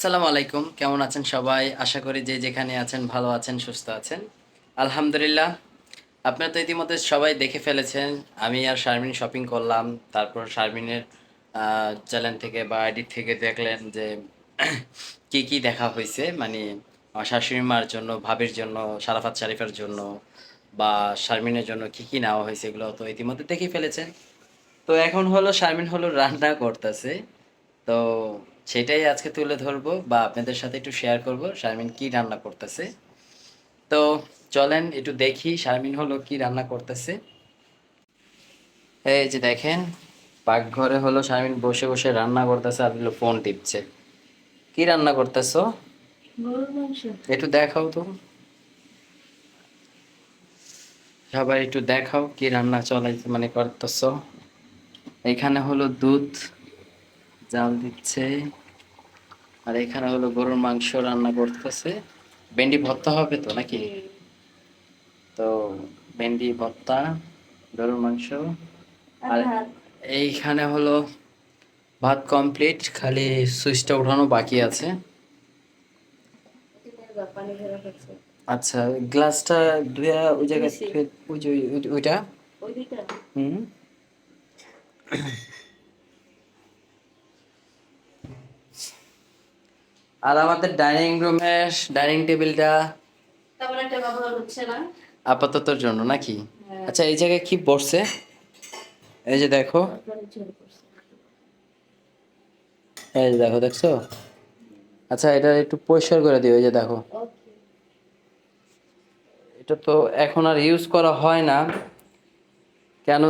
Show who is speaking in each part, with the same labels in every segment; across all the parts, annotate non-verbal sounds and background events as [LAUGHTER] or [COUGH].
Speaker 1: আসসালামু আলাইকুম। কেমন আছেন সবাই? আশা করি যে যেখানে আছেন, ভালো আছেন, সুস্থ আছেন। আলহামদুলিল্লাহ, আপনারা তো ইতিমধ্যে সবাই দেখে ফেলেছেন। আমি আর শারমিন শপিং করলাম। তারপর শারমিনের চ্যানেল থেকে বা আইডি থেকে দেখলেন যে [CLEARS THROAT] কি কি দেখা হয়েছে। মানে শাশুড়ি মার জন্য, ভাবির জন্য, সারাফাত শারিফের জন্য বা শারমিনের জন্য কি কি নেওয়া হয়েছে এগুলো তো ইতিমধ্যে দেখে ফেলেছেন। তো এখন হলো, শারমিন হলো রান্না করতেছে। তো সেটাই আজকে তুলে ধরবো বা আপনাদের সাথে একটু শেয়ার করব শারমিন কি রান্না করতেছে। তো চলেন একটু দেখি শারমিন হলো কি রান্না করতেছে। এই যে দেখেন পাকঘরে হলো শারমিন বসে বসে রান্না করতেছে আর হলো ফোন টিপছে। কি রান্না করতেছো? একটু দেখাও তো। সবাই একটু দেখাও কি রান্না চলাইছে মানে করতেছ। এখানে হলো দুধ জাল দিচ্ছে। আর এখানে হলো গরুর মাংস রান্না করতেছে। ভেন্ডি ভর্তা হবে তো নাকি? তো ভেন্ডি ভর্তা গরুর মাংস। আর এইখানে হলো ভাত কমপ্লিট খালি সুইচটা উঠানো বাকি আছে। আচ্ছা গ্লাসটা ধুয়া ওই জায়গায়। ওই যে ওইটা?
Speaker 2: ওই
Speaker 1: হুম? আর আমাদের ডাইনিং রুমের ডাইনিং টেবিলটা
Speaker 2: তেমন একটা ব্যবহার হচ্ছে না।
Speaker 1: আপাততর জন্য নাকি?
Speaker 2: হ্যাঁ।
Speaker 1: আচ্ছা এই জায়গায় কি বসছে এই যে দেখো। এই যে দেখো দেখছ? আচ্ছা এটা একটু পরিষ্কার করে দিও এই যে দেখো। এটা তো এখন আর ইউজ করা হয় না। কেন?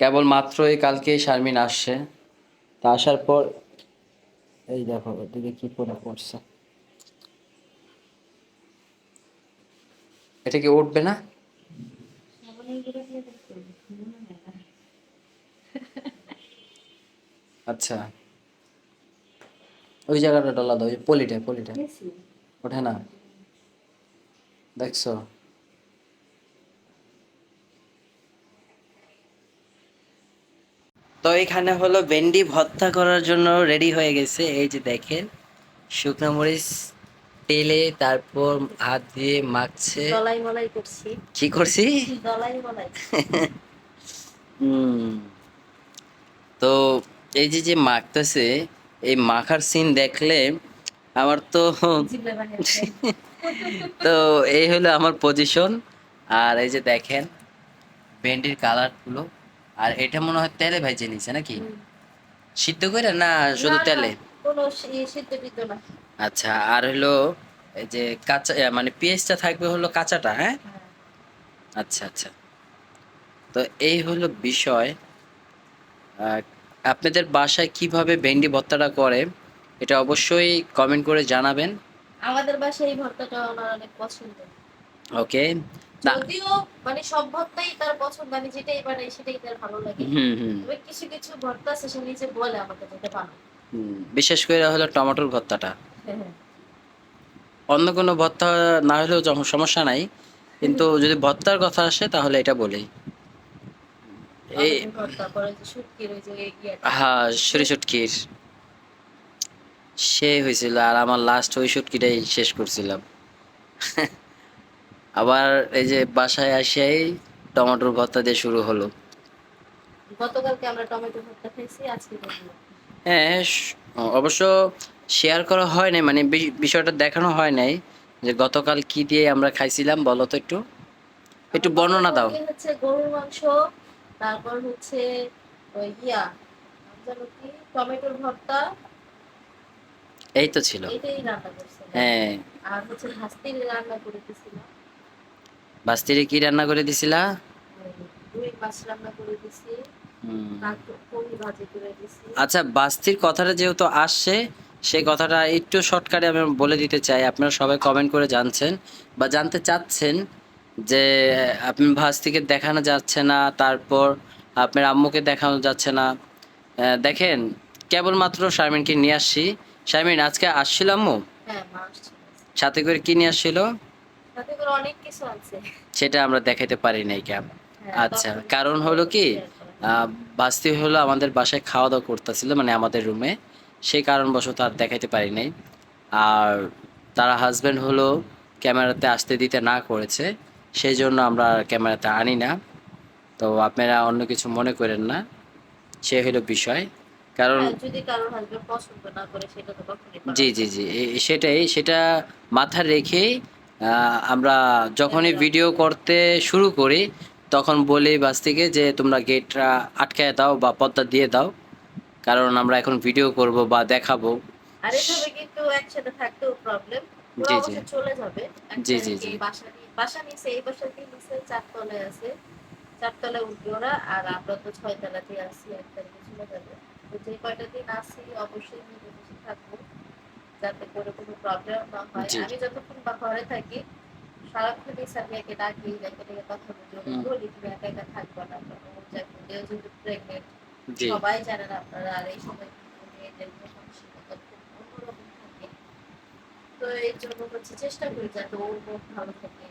Speaker 1: কেবল মাত্রই কালকেই শারমিন আসছে। তা আসার পর এই দেখো এদিকে কি করে পড়ছে? এটা কি উঠবে না। আচ্ছা। ওই জায়গাটা ডলা দাও ওই পলিটা পলিটা। ওঠে না? দেখছ? তো এখানে হলো ভেন্ডি ভর্তা করার জন্য রেডি হয়ে গেছে। এই যে দেখেন শুকনো মরিচ তেলে তারপর হাত দিয়ে মাখছে।
Speaker 2: দলাই মলাই করছি।
Speaker 1: কি করছি?
Speaker 2: দলাই মলাই। [LAUGHS]
Speaker 1: হুম। তো এই যে যে মাখতেছে এই মাখার সিন দেখলে আমার তো। [LAUGHS] তো এই হলো আমার পজিশন আর এই যে দেখেন ভেন্ডির কালারগুলো আর এটা মনে হয় তেলে ভেজে নিছে নাকি? সিদ্ধ করে না শুধু তেলে? আচ্ছা আর হলো এই যে কাঁচা মানে পেঁয়াজটা থাকবে হলো কাঁচাটা হ্যাঁ?
Speaker 2: হ্যাঁ।
Speaker 1: আচ্ছা আচ্ছা। তো এই হলো বিষয়। আপনাদের বাসায় কীভাবে ভেন্ডি ভর্তাটা করে এটা অবশ্যই কমেন্ট করে জানাবেন।
Speaker 2: আমাদের বাসায় এই ভর্তাটা আমার অনেক পছন্দ
Speaker 1: ওকে। না
Speaker 2: যদিও মানে সব ভর্তাই তার পছন্দ আমি যেটাই বানাই সেটাই তার ভালো লাগে। তবে কিছু কিছু ভর্তা আছে সে নিজে বলে আমাকে যেটা
Speaker 1: হুম, বিশেষ করে হলো টমেটোর ভর্তাটা।
Speaker 2: হ্যাঁ, হ্যাঁ।
Speaker 1: অন্য কোনো ভর্তা না হলেও যখন সমস্যা নাই কিন্তু যদি ভর্তার কথা আসে তাহলে এটা বলি। এই হ্যাঁ সরি শুটকির। সে হয়েছিল আর আমার লাস্ট ওই শুটকিটাই শেষ করছিলাম। [LAUGHS] আবার এই যে বাসায় আসেই টমেটোর ভর্তা দিয়ে শুরু হলো।
Speaker 2: গতকালকে আমরা টমেটো ভর্তা খাইছি আজকে
Speaker 1: হ্যাঁ অবশ্য শেয়ার করা হয় নাই মানে বিষয়টা দেখানো হয় নাই যে গতকাল কি দিয়ে আমরা খাইছিলাম বলো তো একটু। একটু বর্ণনা দাও।
Speaker 2: হচ্ছে গরুর মাংস তারপর হচ্ছে ওই ইয়া কি? টমেটোর ভর্তা।
Speaker 1: এই তো ছিল।
Speaker 2: এটাই রান্না করছিলাম।
Speaker 1: হ্যাঁ।
Speaker 2: আর হচ্ছে ভাস্তির রান্না করে
Speaker 1: বাস্তিরে কি রান্না করে দিছিলা? আচ্ছা বাস্তির কথাটা যেহেতু আসছে সেই কথাটা একটু শর্টকাটে আমি বলে দিতে চাই। আপনারা সবাই কমেন্ট করে জানছেন বা জানতে চাচ্ছেন যে আপনি ভাস্তিকে দেখানো যাচ্ছে না তারপর আপনার আম্মুকে দেখানো যাচ্ছে না। দেখেন কেবলমাত্র শারমিনকে নিয়ে আসছি। শারমিন আজকে আসছিল আম্মু?
Speaker 2: হ্যাঁ।
Speaker 1: সাথে করে কি নিয়ে আসছিল? সেটা আমরা দেখাতে পারি নাই
Speaker 2: হ্যাঁ,
Speaker 1: আচ্ছা কারণ হলো কি বাস্তি হলো আমাদের বাসায় খাওয়া দাওয়া করতেছিল মানে আমাদের রুমে। সেই কারণবশত আর দেখাইতে পারি নাই। আর তারা হাজব্যান্ড হলো ক্যামেরাতে আসতে দিতে না করেছে সেই জন্য আমরা ক্যামেরাতে আনি না। তো আপনারা অন্য কিছু মনে করেন না সে হলো বিষয়। কারণ
Speaker 2: হ্যাঁ,
Speaker 1: জি জি জি সেটাই সেটা মাথায় রেখে আহ, আমরা যখনই ভিডিও করতে শুরু করি তখন বলি বাস থেকে যে তোমরা গেটটা আটকায় দাও বা পর্দা দিয়ে দাও কারণ আমরা এখন ভিডিও করব বা দেখাবো।
Speaker 2: আর এভাবে কিন্তু একসাথে থাকতেও প্রবলেম
Speaker 1: জি, জি।
Speaker 2: চলে যাবে।
Speaker 1: জি, জি, জি।
Speaker 2: বাসা বাসা নিচে এই বাসা দিয়ে নিচে চারতলায় আছে। চারতলায় উঠবে ওরা আর আমরা তো ছয়তলাতে আছি চলে যাবে। তো যে কয়টা দিন অবশ্যই মিলেমিশে থাকব। যাতে করে কোনো প্রবলেম না হয়। আমি যতক্ষণ বা ঘরে থাকি সারাক্ষণ সাথে ডাকি ডেকে ডেকে কথা বলি বলি তুমি একা একা থাকবে না। যেহেতু প্রেগনেন্ট সবাই জানেন আপনারা আর এই সময় মেয়েদের মানসিকতা খুব অন্যরকম থাকে। তো এই জন্য হচ্ছে চেষ্টা করি যাতে ওর মন ভালো থাকে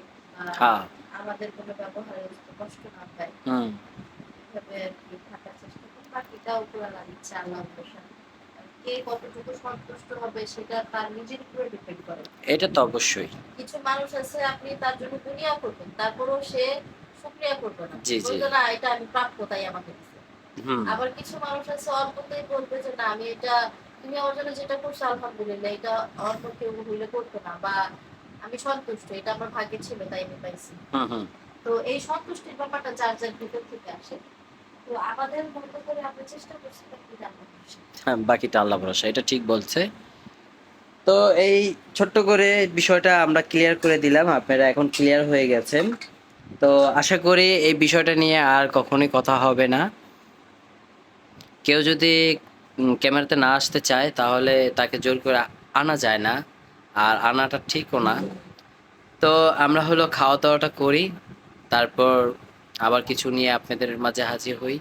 Speaker 2: আমাদের কোনো ব্যবহারে কষ্ট না পায়। এভাবে আর কি থাকার চেষ্টা করি। বাকিটা উপরালা দিচ্ছে আল্লাহ আর কে কতটুকু সন্তুষ্ট হবে সেটা তার নিজের উপরে ডিপেন্ড করে।
Speaker 1: এটা তো অবশ্যই।
Speaker 2: কিছু মানুষ আছে আপনি তার জন্য দুনিয়া করবেন তারপরেও সে শুক্রিয়া করবে না।
Speaker 1: জি, জি।
Speaker 2: না এটা আমি প্রাপ্য তাই আমাকে আবার কিছু মানুষ আছে অল্পতেই বলবে যে না আমি এটা তুমি আমার জন্য যেটা করছ আলহামদুলিল্লাহ এটা অল্প কেউ হইলে করতো না। বা আমি সন্তুষ্ট এটা আমার ভাগ্যে ছিল তাই আমি পাইছি। তো এই সন্তুষ্টির ব্যাপারটা যার যার ভিতর থেকে আসে। তো আমাদের মতো করে আমরা চেষ্টা করছি
Speaker 1: বাকিটা আল্লাহ ভরসা, এটা ঠিক বলছে। তো এই ছোট্ট করে বিষয়টা আমরা ক্লিয়ার করে দিলাম, আপনারা এখন ক্লিয়ার হয়ে গেছেন। তো আশা করি এই বিষয়টা নিয়ে আর কখনোই কথা হবে না। কেউ যদি ক্যামেরাতে না আসতে চায়, তাহলে তাকে জোর করে আনা যায় না, আর আনাটা ঠিকও না। তো আমরা হলো খাওয়া দাওয়াটা করি, তারপর আবার কিছু নিয়ে আপনাদের মাঝে হাজির হই।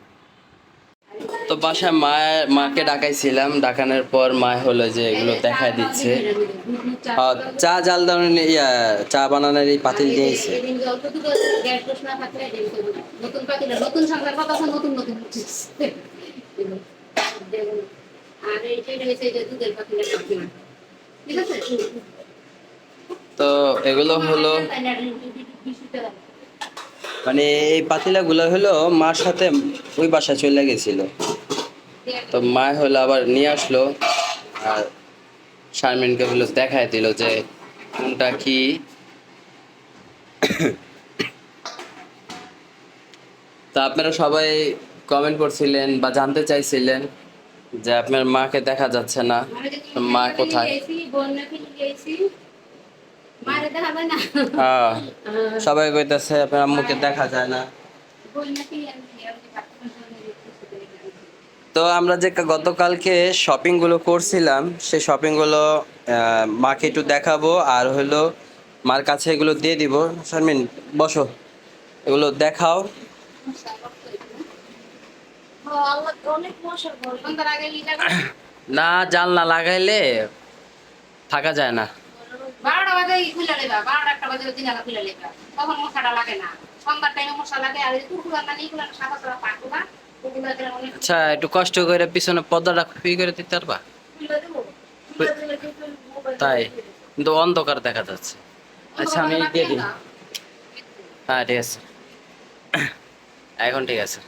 Speaker 1: তো বাসায় মা মাকে ডাকাইছিলাম। ডাকানোর পর মা হলো যে এগুলো দেখায় দিচ্ছে। চা জাল দেওয়ার ইয়া চা বানানোর এই পাতিল দিয়েছে তো এগুলো হলো মানে এই পাতিলাগুলো হলো মার সাথে ওই বাসায় চলে গেছিল। তো মা হলো আবার নিয়ে আসলো আর শারমিনকে হলো দেখায় দিল যে কোনটা কি। তা আপনারা সবাই কমেন্ট করছিলেন বা জানতে চাইছিলেন যে আপনার মাকে দেখা যাচ্ছে না। মা কোথায়? হ্যাঁ সবাই কইতাছে আপনার আম্মুকে দেখা যায় না
Speaker 3: বই নাকি আমি আমি বাথরুম
Speaker 1: তো আমরা যে গতকালকে শপিংগুলো করছিলাম সেই শপিংগুলো মাকে একটু দেখাবো, আর হলো মার কাছে এগুলো দিয়ে দিব। শারমিন, বসো। এগুলো দেখাও।
Speaker 3: আগে লিটা
Speaker 1: না লাগাইলে থাকা যায় না।
Speaker 3: বারোটা বাজে খুলে লেবা, বারোটা একটা বাজে খুলে লেবা। তখন মশাটা লাগে না। সন্ধ্যার টাইমে মশা লাগে, আর কুকুর না নিয়ে সাদা সাদা
Speaker 1: আচ্ছা একটু কষ্ট করে পিছনে পর্দাটা খুবই করে দিতে পারবা? তাই, কিন্তু অন্ধকার দেখা যাচ্ছে। আচ্ছা আমি দিয়ে দিই। হ্যাঁ ঠিক আছে। এখন ঠিক আছে।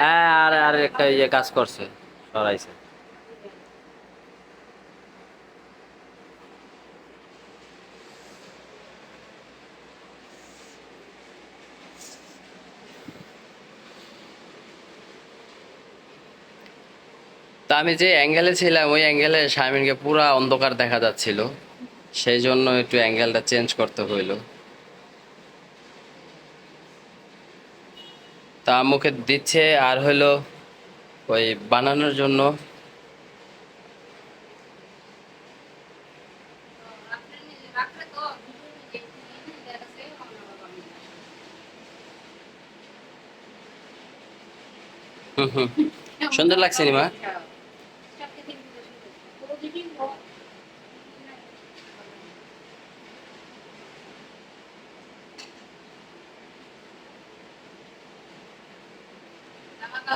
Speaker 1: হ্যাঁ আর আর একটা ইয়ে কাজ করছে, সরাইছে। তা আমি যে অ্যাঙ্গেলে ছিলাম, ওই অ্যাঙ্গেলে শারমিনকে পুরো অন্ধকার দেখা যাচ্ছিল। সেই জন্য একটু অ্যাঙ্গেলটা চেঞ্জ করতে হইল। তা মুখে দিচ্ছে আর হলো ওই বানানোর জন্য। হুম হুম। সুন্দর লাগছে নি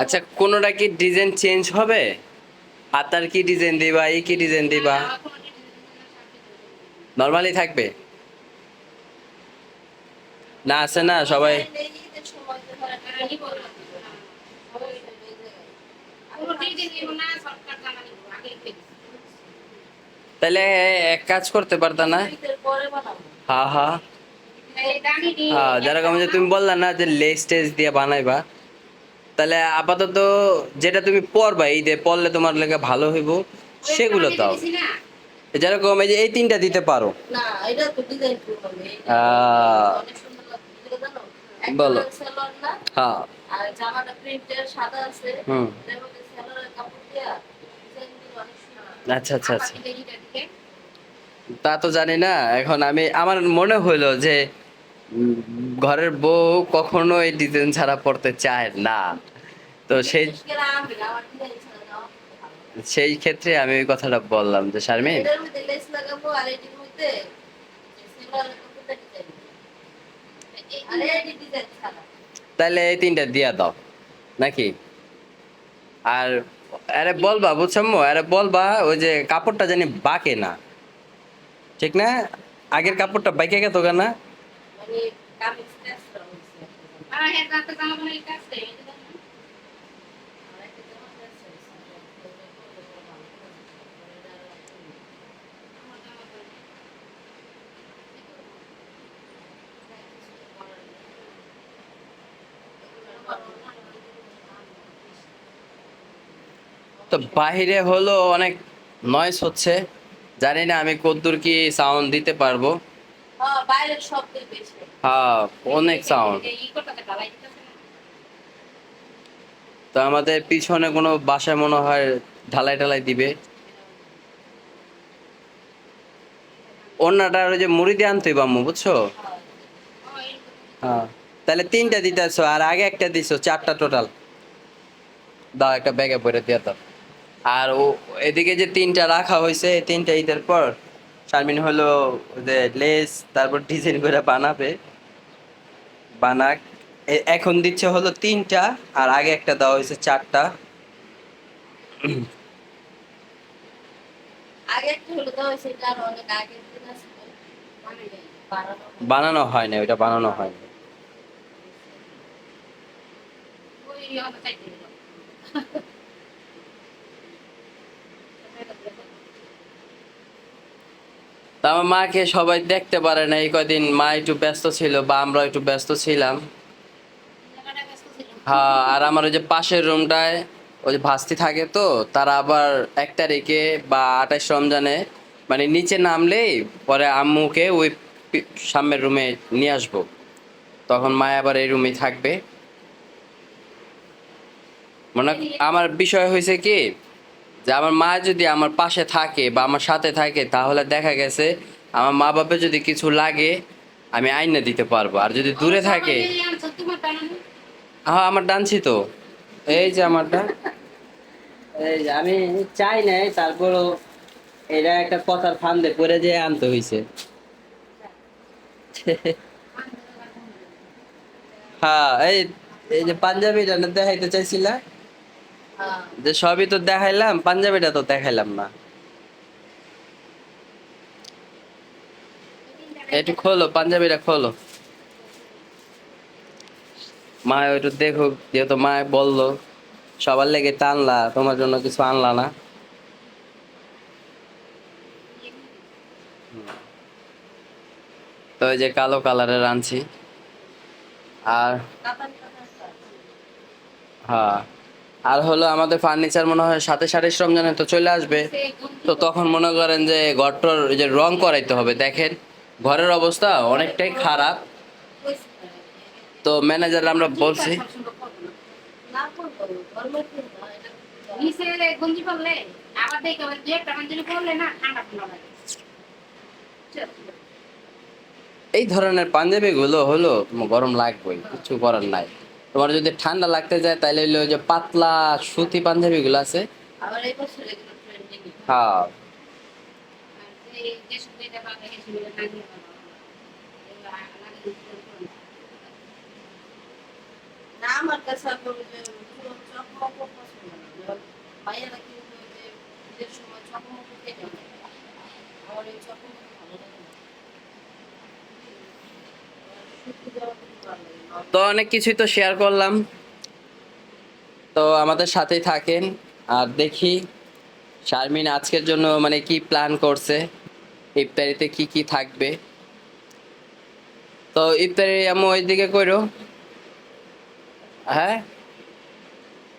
Speaker 1: আচ্ছা কোনোটা কি ডিজাইন চেঞ্জ হবে? হাতার কি ডিজাইন দিবা, এই কি ডিজাইন দিবা? নর্মালি থাকবে। না, আছে না, সবাই তাহলে এক কাজ করতে পারতা না?
Speaker 2: হা হা।
Speaker 1: হ্যাঁ যেরকম যে তুমি বললা না যে লেস টেস দিয়ে বানাইবা। তাহলে আপাতত যেটা তুমি পরবা ঈদে পরলে তোমার লেগে ভালো হইব সেগুলো দাও। যেরকম এই যে এই তিনটা দিতে পারো। বলো। হ্যাঁ। আচ্ছা আচ্ছা আচ্ছা। তা তো জানি না এখন আমি আমার মনে হইল যে ঘরের বউ কখনো এই ডিজাইন ছাড়া পড়তে চায় না। তো সেই। সেই ক্ষেত্রে আমি ওই কথাটা বললাম যে, শারমিন? তাহলে এই তিনটা দিয়া দাও, নাকি? আর আরে বলবা, বুঝছাম্মু? আরে বলবা, ওই যে কাপড়টা জানি বাকে না। ঠিক না? আগের কাপড়টা বাইকে গেতো না? তো বাইরে হলো অনেক নয়েস হচ্ছে জানি না আমি কদ্দুর কি সাউন্ড দিতে পারব।
Speaker 2: হ্যাঁ বাইরের শব্দ বেশি
Speaker 1: হ্যাঁ অনেক সাউন্ড তো আমাদের পিছনে কোনো বাসায় মনে হয় ঢালাই ঢালাই দিবে। অন্যটা ওই যে মুড়ি দিয়ে আনতে বাম্মু বুঝছ? হ্যাঁ তাহলে তিনটা দিতেছো আর আগে একটা দিছো চারটা টোটাল দাও একটা ব্যাগে ভরে দিয়ে দাও। আর ও এদিকে যে তিনটা রাখা হয়েছে তিনটা ঈদের পর শারমিন হলো যে লেস তারপর ডিজাইন করে বানাবে। বানাক। এখন দিচ্ছে হলো তিনটা আর আগে একটা দেওয়া হয়েছে চারটা।
Speaker 2: মানে বানানো
Speaker 1: বানানো হয় না ওইটা বানানো হয় না
Speaker 3: ওই আমার চাইতে দিল
Speaker 1: আমার মাকে সবাই দেখতে পারে না, এই কদিন মা একটু ব্যস্ত ছিল বা আমরা একটু ব্যস্ত ছিলাম। হ্যাঁ আর আমার ওই যে পাশের রুমটায় ওই যে ভাস্তি থাকে তো, তারা আবার এক তারিখে বা আঠাশ রমজানে মানে নিচে নামলেই পরে আম্মুকে ওই সামনের রুমে নিয়ে আসব। তখন মা আবার এই রুমে থাকবে। মানে আমার বিষয় হয়েছে কি যে আমার মা যদি আমার পাশে থাকে বা আমার সাথে থাকে তাহলে দেখা গেছে আমার মা বাবা যদি কিছু লাগে আমি আইনা দিতে পারব। আর যদি দূরে থাকে হ্যাঁ আমার ডানছি তো। এই যে আমারটা এই যে আমি চাই নাই তারপরও এটা একটা কথার ফান্দে পরে যে আনতে হইছে। হ্যাঁ এই এই যে পাঞ্জাবিটা না দেখাইতে চাইছিলা? যে সবই তো দেখাইলাম পাঞ্জাবিটা তো দেখাইলাম না। একটু খোলো পাঞ্জাবিটা খোলো। মা একটু দেখো যেহেতু মা বলল সবার লেগে টানলা তোমার জন্য কিছু আনলা না। তো এই যে কালো কালারের আনছি। আর। হ্যাঁ। আর হলো আমাদের ফার্নিচার মনে হয় সাথে সাতাশ রমজানে তো চলে আসবে। তো তখন মনে করেন যে ঘরটার যে রং করাইতে হবে, দেখেন। ঘরের অবস্থা অনেকটাই খারাপ। তো ম্যানেজার আমরা বলছি এই ধরনের পাঞ্জাবি গুলো হলো গরম লাগবেই, কিছু করার নাই। তোমার যদি ঠান্ডা লাগতে যায় তাহলে হলো ওই যে পাতলা সুতি পাঞ্জাবি গুলো আছে। হ্যাঁ।
Speaker 3: আর এই
Speaker 1: তো অনেক কিছুই তো শেয়ার করলাম। তো আমাদের সাথেই থাকেন, আর দেখি শারমিন আজকের জন্য মানে কি প্ল্যান করছে, ইফতারিতে কি কি থাকবে। তো ইফতারি আমি ওইদিকে করো হ্যাঁ?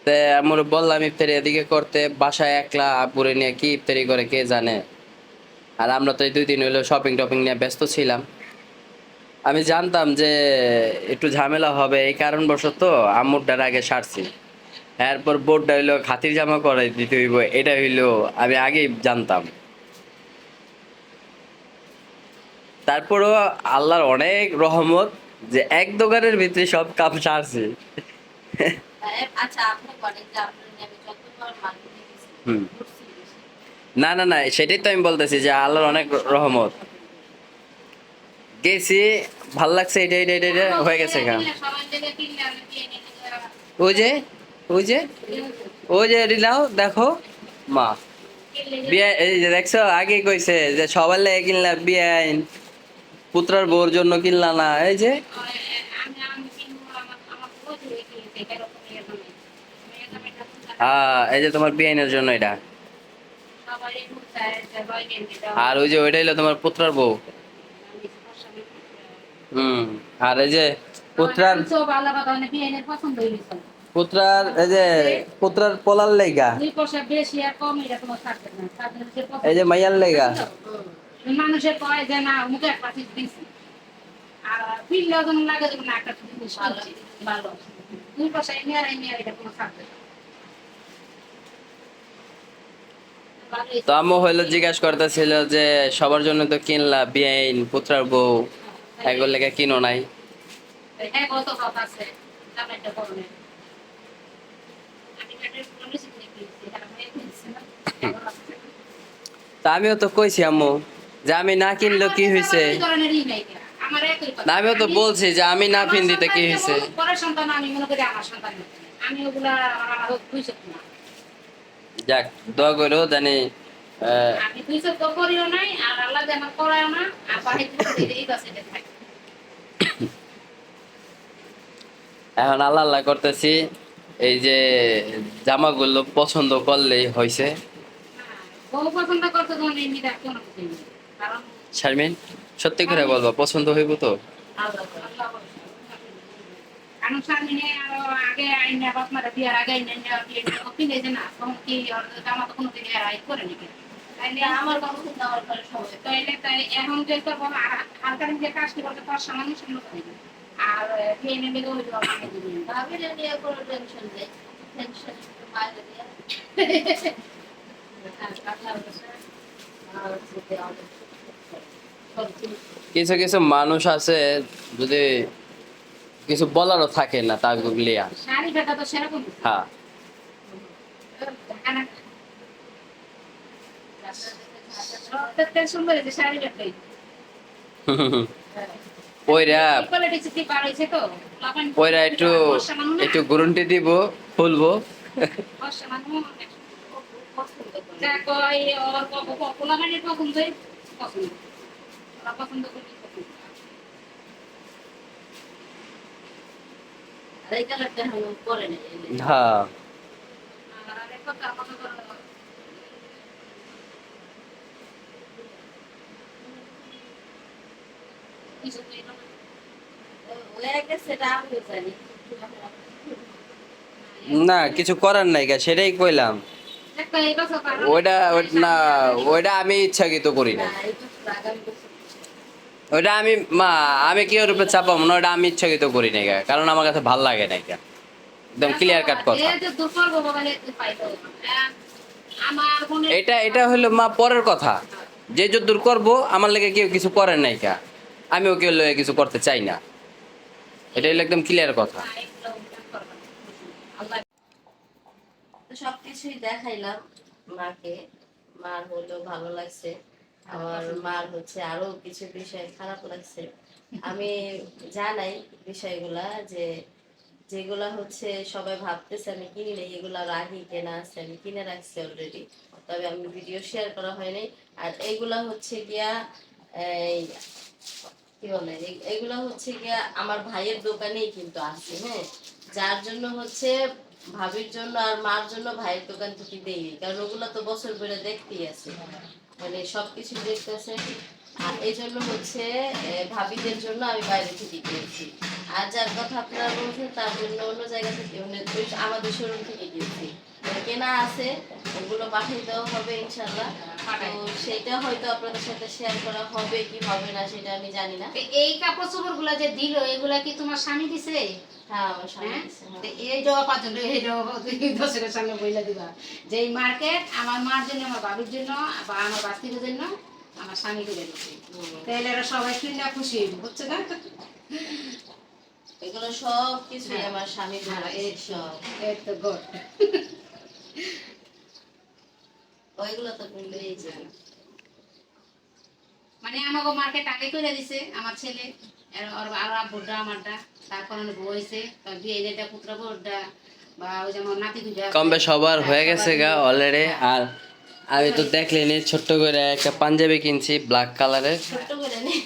Speaker 1: তে আমার বললাম ইফতারি এদিকে করতে, বাসায় একলা আপুরে নিয়ে কি ইফতারি করে কে জানে। আর আমরা তো এই দুই দিন হলো শপিং টপিং নিয়ে ব্যস্ত ছিলাম। আমি জানতাম যে একটু ঝামেলা হবে এই কারণবশত আম্মুরটার আগে সারছি। এরপর বোর্ডটা হইল খাতির জামা করে দিতে হইব এটা হইল আমি আগেই জানতাম। তারপরও আল্লাহর অনেক রহমত যে এক দোকানের ভিতরে সব কাম সারছি।
Speaker 2: আচ্ছা।
Speaker 1: না না না সেটাই তো আমি বলতেছি যে আল্লাহর অনেক রহমত। গেছি, ভালো লাগছে, এটা এটা এটা এটা হয়ে গেছে
Speaker 3: নিয়ে
Speaker 1: ওই যে ওই যে ওই যে রিলাও দেখো, মা। বিয়ে, এই যে দেখছ, আগে কইছে যে সবার লেগে কিনলা বিয়াইন পুত্রার বউর জন্য কিনলা না, এই যে। হ্যাঁ এই যে তোমার বিয়াইনের জন্য এটা। আর ওই যে ওইটা হলো তোমার পুত্রার বউ। হুম আর এই যে পুত্রার পুত্রার এই যে পুত্রার পোলার লেগা। এই যে মাইয়ার লেগা।
Speaker 3: কয় যে না মুখে একটা পিস দিছি। আর ফিরলেও যেমন লাগে যেমন একটা জিনিস
Speaker 2: ভালো।
Speaker 3: দুই পয়সা এনে আর এনে এটা তোমার থাকবে
Speaker 1: তো আম্মু হইল জিজ্ঞাসা করতেছিল যে সবার জন্য তো কিনলা বিয়াইন পুত্রার বউ। এগুলো লেগে কিনো নাই আমিও তো কইছি, আম্মু, যে আমি না কিনলেও কি হয়েছে
Speaker 3: কেন।
Speaker 1: আমিও তো বলছি যে আমি না ফিন দিতে কি হয়েছে যাক, দোয়া করো জানি
Speaker 3: আমি দুই তো করিও নাই আর আল্লাহ যেন করায় না আর বাহির এই বাসে থাকে।
Speaker 1: এখন আল্লাহ আল্লাহ করতেছি এই যে জামাগুলো পছন্দ করলেই হয়েছে।
Speaker 3: কারণ
Speaker 1: শারমিন সত্যি করে বলবা পছন্দ হইব তো?
Speaker 3: আগে তাইলে আমার
Speaker 2: সবাই
Speaker 3: তাইলে তাই এখন যে হালকা যে কাজটি করতে তার সামান্য আর নেবে ওই আমাকে
Speaker 2: ভাবিলে নিয়ে কোনো টেনশন নেই। টেনশন একটু বাইরে দিয়ে।
Speaker 1: কিছু কিছু মানুষ আছে যদি কিছু বলারও থাকে না তা লিয়া।
Speaker 3: শাড়ি সেরকম
Speaker 1: হ্যাঁ
Speaker 3: ঢাকা না প্রত্যেকটা সুন্দর এই যে শাড়ি ফেটাই
Speaker 1: ওইরা
Speaker 3: কোয়ালিটি সিটি বার হইছে তো [LAUGHS] লাগান
Speaker 1: ওইরা একটু একটু গ্যারান্টি দিব খুলবো
Speaker 2: পছন্দ [LAUGHS] করে
Speaker 3: দেখো এই ওর পোলাগানের পছন্দই পছন্দ ওরা পছন্দ করলে পছন্দ
Speaker 2: আর এই কালারটা এখন করে নেই
Speaker 1: হ্যাঁ
Speaker 3: আর আরেক কথা মনে করো কিছু তো এলো না।
Speaker 1: না কিছু করার নাই গা সেটাই কইলাম। ওইটা না ওইটা আমি ইচ্ছাকৃত করি না।
Speaker 2: না
Speaker 1: ওইটা আমি মা আমি কি ওর উপরে চাপাবো না ওটা আমি ইচ্ছাকৃত করি নাই গা কারণ আমার কাছে ভালো লাগে না এটা একদম ক্লিয়ার কাট কথা। এটা এটা হলো মা পরের কথা। যে যদ্দূর করব আমার লেগে কেউ কিছু করেন নাই কা আমিও কেউ লগে কিছু করতে চাই না। এটা হলো একদম ক্লিয়ার কথা।
Speaker 2: সবকিছুই দেখাইলাম মাকে। মার হলেও ভালো লাগছে। আমার মার হচ্ছে আরও কিছু বিষয় খারাপ লাগছে। আমি জানাই বিষয়গুলা যে যেগুলা হচ্ছে সবাই ভাবতেছে আমি কিনি নাই, এগুলো আগেই কেনা আছে, আমি কিনে রাখছি অলরেডি তবে আমি ভিডিও শেয়ার করা হয়নি আর এইগুলা হচ্ছে গিয়া এই- হচ্ছে গিয়া আমার ভাইয়ের দোকানেই কিন্তু আছে হ্যাঁ? যার জন্য হচ্ছে ভাবির জন্য আর মার জন্য ভাইয়ের দোকান থেকে দেই কারণ ওগুলো তো বছর ধরে দেখতেই আছে। মানে সবকিছু দেখতেছে আর এই জন্য হচ্ছে ভাবিদের জন্য আমি বাইরে থেকে কিনেছি আর যার কথা আপনারা বলছেন, তার জন্য অন্য জায়গা থেকে মানে আমাদের শোরুম থেকে কিনছি মানে কেনা আছে ওগুলো পাঠিয়ে দেওয়া হবে ইনশাল্লাহ তো সেটা হয়তো আপনাদের সাথে শেয়ার করা হবে কি হবে না সেটা আমি জানি না।
Speaker 3: এই কাপড় চোপড়গুলা যে দিল এগুলা কি তোমার স্বামী দিছে?
Speaker 2: হ্যাঁ
Speaker 3: হ্যাঁ?
Speaker 2: হ্যাঁ।
Speaker 3: যে মার্কেট আমার মার জন্য আমার বাবুর জন্য বা আমার জন্য আমার স্বামী করে দিচ্ছে তাহলে এরা সবাই শুনে খুশি না?
Speaker 2: এগুলো সব কিছুই। আমার স্বামী
Speaker 3: এই
Speaker 2: সব. ওইগুলো তো বললেই যায়
Speaker 3: মানে আমাকে মার্কেট আগে করে দিছে আমার ছেলে এর- আর আব্বুরটা আমারটা। তারপর তার বিয়ে যেটা পুত্র বোরটা বা ওই যে আমার নাতি দুইটা।
Speaker 1: কম বেশ সবার হয়ে গেছে গা অলরেডি আর আমি তো দেখলেনি ছোট্ট করে একটা পাঞ্জাবি কিনছি ব্ল্যাক কালারের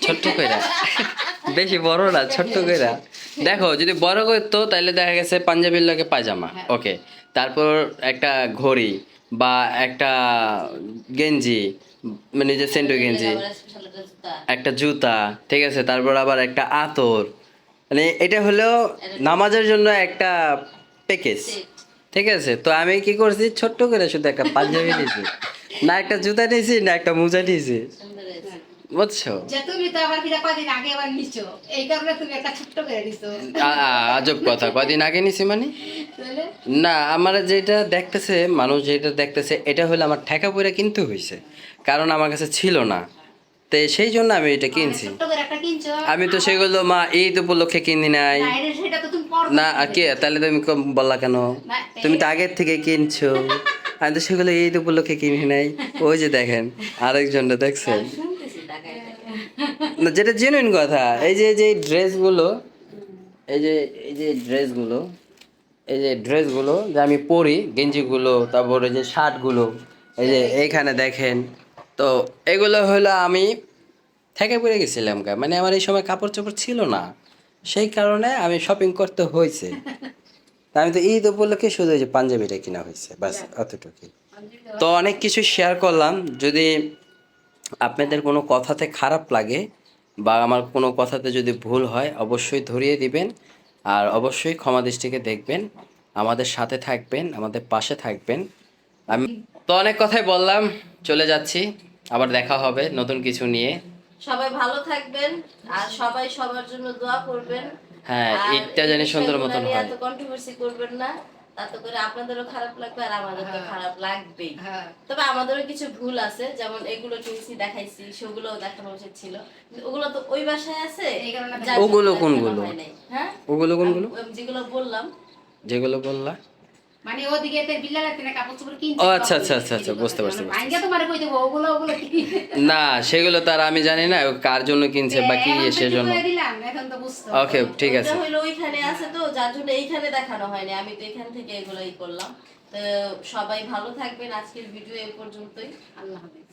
Speaker 2: ছোট্ট করে
Speaker 1: কইরা বেশি বড় না ছোট্ট কইরা দেখো যদি বড় করতো তাহলে দেখা গেছে পাঞ্জাবির লগে পায়জামা। ওকে তারপর একটা ঘড়ি। বা একটা গেঞ্জি মানে যে সেন্টু গেঞ্জি।
Speaker 2: একটা জুতা,
Speaker 1: ঠিক আছে? তারপর আবার একটা আতর। মানে এটা হলো নামাজের জন্য একটা প্যাকেজ ঠিক আছে? তো আমি কি করছি? ছোট্ট করে শুধু একটা পাঞ্জাবি নিয়েছি না একটা জুতা নিয়েছি না একটা মোজা নিয়েছি বুঝছ
Speaker 3: তুমি তো আবার ফিরে কদিন আগে আবার নিচ্ছ এই কারণে তুমি একটা ছোট্ট করে
Speaker 1: আ- আজব কথা কদিন আগে নিছি মানে? না আমার যেটা দেখতেছে মানুষ যেটা দেখতেছে এটা হলো আমার ঠেকা পড়ে কিনতে হয়েছে কারণ আমার কাছে ছিল না। তো সেই জন্য আমি এটা কিনছি।
Speaker 3: করে
Speaker 1: আমি তো সেগুলো মা ঈদ উপলক্ষে কিনি নাই।
Speaker 3: না,
Speaker 1: কে তাহলে তুমি বললা কেন? তুমি তো আগের থেকে কিনছো। আমি তো সেগুলো ঈদ উপলক্ষে কিনি নাই। ওই যে দেখেন আরেকজনটা দেখছেন।
Speaker 2: টাকায়
Speaker 1: না যেটা জেনুইন কথা এই যে যে ড্রেসগুলো এই যে এই যে ড্রেসগুলো এই যে ড্রেসগুলো যে আমি পরি গেঞ্জিগুলো তারপরে যে শার্টগুলো এই যে এইখানে দেখেন তো এগুলো হলো আমি থেকে পড়ে গেছিলাম গা মানে আমার এই সময় কাপড় চোপড় ছিল না সেই কারণে আমি শপিং করতে হয়েছে আমি তো ঈদ উপলক্ষে শুধু যে পাঞ্জাবিটা কিনা হয়েছে বাস অতটুকুই তো অনেক কিছু শেয়ার করলাম যদি আপনাদের কোনো কথাতে খারাপ লাগে বা আমার কোনো কথাতে যদি ভুল হয় অবশ্যই ধরিয়ে দিবেন। আর অবশ্যই ক্ষমা দৃষ্টিকে দেখবেন আমাদের সাথে থাকবেন আমাদের পাশে থাকবেন। আমি তো অনেক কথাই বললাম চলে যাচ্ছি। আবার দেখা হবে নতুন কিছু নিয়ে।
Speaker 2: সবাই ভালো থাকবেন আর সবাই সবার জন্য দোয়া করবেন।
Speaker 1: হ্যাঁ ঈদটা জানি সুন্দর মতন হয়।
Speaker 2: কন্ট্রোভার্সি করবেন না। তাতে করে আপনাদেরও খারাপ লাগবে আর আমাদের তো খারাপ লাগবেই।
Speaker 3: হ্যাঁ।
Speaker 2: তবে আমাদেরও কিছু ভুল আছে যেমন এগুলো কিনছি দেখাইছি সেগুলো দেখানো উচিত ছিল। ওগুলো তো ওই বাসায় আছে?
Speaker 1: ওগুলো কোনগুলো?
Speaker 2: নাই। হ্যাঁ?
Speaker 1: ওগুলো কোনগুলো?
Speaker 2: যেগুলো বললাম।
Speaker 1: যেগুলো বললা?
Speaker 3: মানে ওদিকে তে বিল্লা লাগতে না কাপড় চোপড় কিনছে
Speaker 1: আচ্ছা, আচ্ছা, আচ্ছা, আচ্ছা, বুঝতে পারছি, বুঝতে
Speaker 3: তোমারে কই দেবো? ওগুলো ওগুলো
Speaker 1: না সেগুলো তার আমি জানি না কার জন্য কিনছে বা কি
Speaker 3: এখন তো
Speaker 1: সেজন্য
Speaker 3: করে দিলাম এখন তো বুঝতে
Speaker 1: ওকে ঠিক আছে।
Speaker 2: হলো ওইখানে আছে তো যার জন্য এইখানে দেখানো হয়নি। আমি তো এখান থেকে এগুলোই করলাম। তো সবাই ভালো থাকবেন আজকের ভিডিও এই পর্যন্তই।
Speaker 3: আল্লাহ হাফেজ।